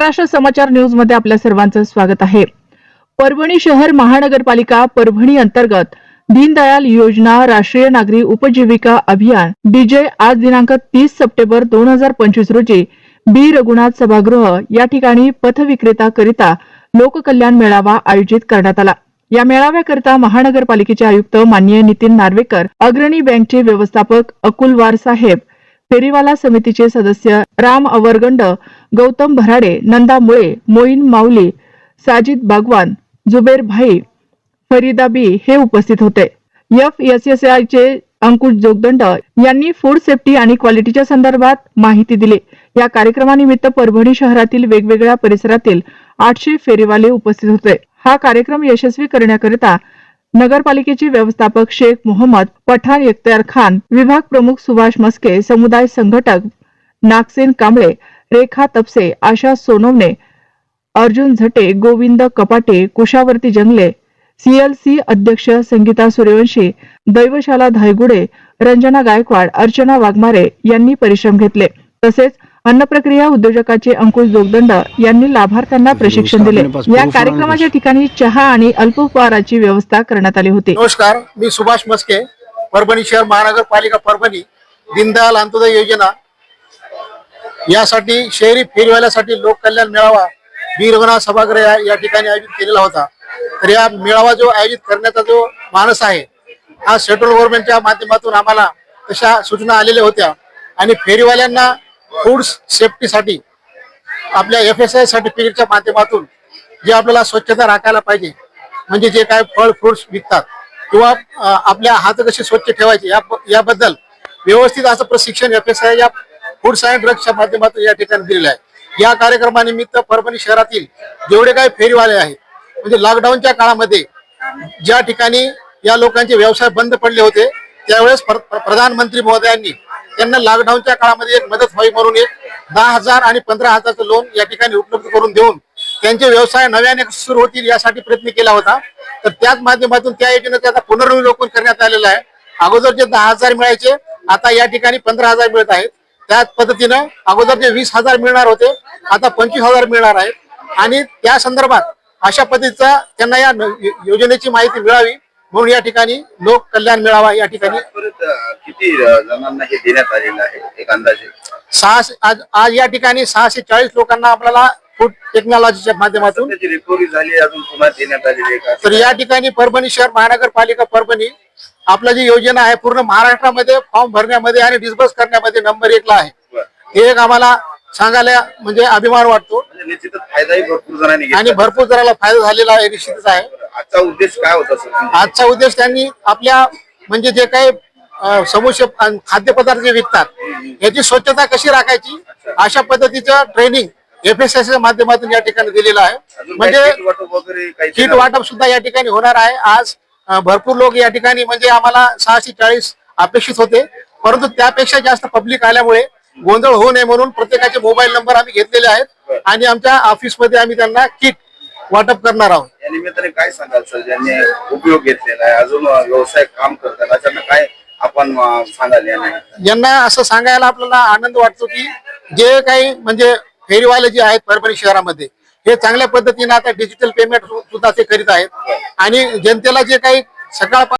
महाराष्ट्र समाचार न्यूजमध्ये आपल्या सर्वांचं स्वागत आहे. परभणी शहर महानगरपालिका परभणी अंतर्गत दीनदयाल योजना राष्ट्रीय नागरी उपजीविका अभियान डीजे आज दिनांक तीस सप्टेंबर दोन हजार पंचवीस रोजी बी रघुनाथ सभागृह या ठिकाणी पथविक्रेता करिता लोककल्याण मेळावा आयोजित करण्यात आला. या मेळाव्याकरिता महानगरपालिकेचे आयुक्त माननीय नितीन नार्वेकर अग्रणी बँकचे व्यवस्थापक अकुलवार साहेब फेरीवाला समितीचे सदस्य राम अवरगंड गौतम भराडे नंदा मुळे मोईन माऊली साजिद बागवान जुबेर भाई फरीदा बी हे उपस्थित होते. एफ एस एस आयचे अंकुश जोगदंड यांनी फूड सेफ्टी आणि क्वालिटीच्या संदर्भात माहिती दिली. या कार्यक्रमानिमित्त परभणी शहरातील वेगवेगळ्या परिसरातील आठशे फेरीवाले उपस्थित होते. हा कार्यक्रम यशस्वी करण्याकरिता नगरपालिकेचे व्यवस्थापक शेख मोहम्मद पठाण इख्तियार खान विभाग प्रमुख सुभाष मस्के समुदाय संघटक नागसेन कांबळे रेखा तपसे आशा सोनवणे अर्जुन झटे गोविंद कपाटे कुशावर्ती जंगले सीएलसी अध्यक्ष संगीता सूर्यवंशी दैवशाला धायगुडे रंजना गायकवाड अर्चना वाघमारे यांनी परिश्रम घेतले. तसेच अन्न प्रक्रिया उद्योजकाचे अंकुश जोगदंड यांनी लाभार्थ्यांना प्रशिक्षण दिले. या कार्यक्रमाच्या ठिकाणी चहा आणि अल्पोपहाराची व्यवस्था करण्यात आली होती. नमस्कार मी सुभाष मस्के परभणी शहर महानगरपालिका परभणी दीनदयाल अंत्योदय योजना. यासाठी शहरी फेरीवाल्यासाठी लोककल्याण मेळावा वीर रघुनाथ सभागृह या- ठिकाणी आयोजित केलेला होता. तर या मेळावा जो आयोजित करण्याचा जो मानस आहे हा सेंट्रल गव्हर्नमेंटच्या माध्यमातून आम्हाला तशा सूचना आलेल्या होत्या. आणि फेरीवाल्यांना फूड सेफ्टीसाठी आपल्या एफ एस आय सर्टिफिकेटच्या माध्यमातून जे आपल्याला स्वच्छता राखायला पाहिजे म्हणजे जे काय फळ फ्रुट्स विकतात किंवा आपल्या हात कसे स्वच्छ ठेवायचे याबद्दल व्यवस्थित असं प्रशिक्षण एफ एस आय या फूड सायन्स ड्रग्सच्या माध्यमातून या ठिकाणी दिलेलं आहे. या कार्यक्रमानिमित्त परभणी शहरातील जेवढे काही फेरीवाले आहेत म्हणजे लॉकडाऊनच्या काळामध्ये ज्या ठिकाणी या लोकांचे व्यवसाय बंद पडले होते त्यावेळेस प्रधानमंत्री महोदयांनी त्यांना लॉकडाऊनच्या काळामध्ये एक मदत व्हावी म्हणून एक दहा हजार आणि पंधरा हजारचं लोन या ठिकाणी उपलब्ध करून देऊन त्यांचे व्यवसाय नव्याने सुरू होतील यासाठी प्रयत्न केला होता. तर त्याच माध्यमातून त्या योजनेचं आता पुनर्विलोकन करण्यात आलेलं आहे. अगोदर जे दहा हजार मिळायचे आता या ठिकाणी पंधरा हजार मिळत आहेत. त्याच पद्धतीनं अगोदर जे वीस हजार मिळणार होते आता पंचवीस हजार मिळणार आहेत. आणि त्या संदर्भात अशा पद्धतीचा त्यांना या योजनेची माहिती मिळावी म्हणून या ठिकाणी लोक कल्याण मेळावा या ठिकाणी किती जणांना हे देण्यात आलेलं आहे एक अंदाजे? सहाशे आज आज या ठिकाणी सहाशे चाळीस लोकांना आपल्याला फूड टेक्नॉलॉजीच्या माध्यमातून. त्याची रिकव्हरी झाली अजून पुन्हा देण्यात आलेली आहे. का तर या ठिकाणी परभणी शहर महानगरपालिका परभणी आपला जी योजना आहे पूर्ण महाराष्ट्रामध्ये फॉर्म भरण्यामध्ये आणि डिस्बर्स करण्यामध्ये नंबर एकला आहे. हे एक आम्हाला सांगायला म्हणजे अभिमान वाटतो. म्हणजे निश्चितच फायदाही भरपूर जणांनी घेतला. आणि भरपूर जणाला फायदा झालेला आहे निश्चितच आहे. आजचा उद्देश काय होता सर? आजचा उद्देश त्यांनी आपल्या म्हणजे जे काही अं, समूह अं, खाद्यपदार्थ जे विकतात याची स्वच्छता कशी राखायची? अशा पद्धतीचं ट्रेनिंग एफ एस एस माध्यमातून या ठिकाणी दिलेलं आहे. म्हणजे किट वाटप सुद्धा या ठिकाणी होणार आहे. आज भरपूर लोक या ठिकाणी म्हणजे आम्हाला सहाशे चाळीस अपेक्षित होते. परंतु त्यापेक्षा जास्त पब्लिक आल्यामुळे गोंधळ होऊ नये म्हणून प्रत्येकाचे मोबाईल नंबर आम्ही घेतलेले आहेत. आणि आमच्या ऑफिसमध्ये आम्ही त्यांना किट वाटप करणार आहोत. या निमित्ताने काय सांगाल सर ज्यांनी उपयोग घेतलेला आहे? अजून व्यवसाय काम करतात अशांना काय आपण सांगाल यांना असं सांगायला आपल्याला आनंद वाटतो की जे काही म्हणजे फेरीवाले जे आहेत परभणी शहरामध्ये हे चांगल्या पद्धतीने आता डिजिटल पेमेंट सुद्धा ते करीत आहेत. आणि जनतेला जे काही सकाळ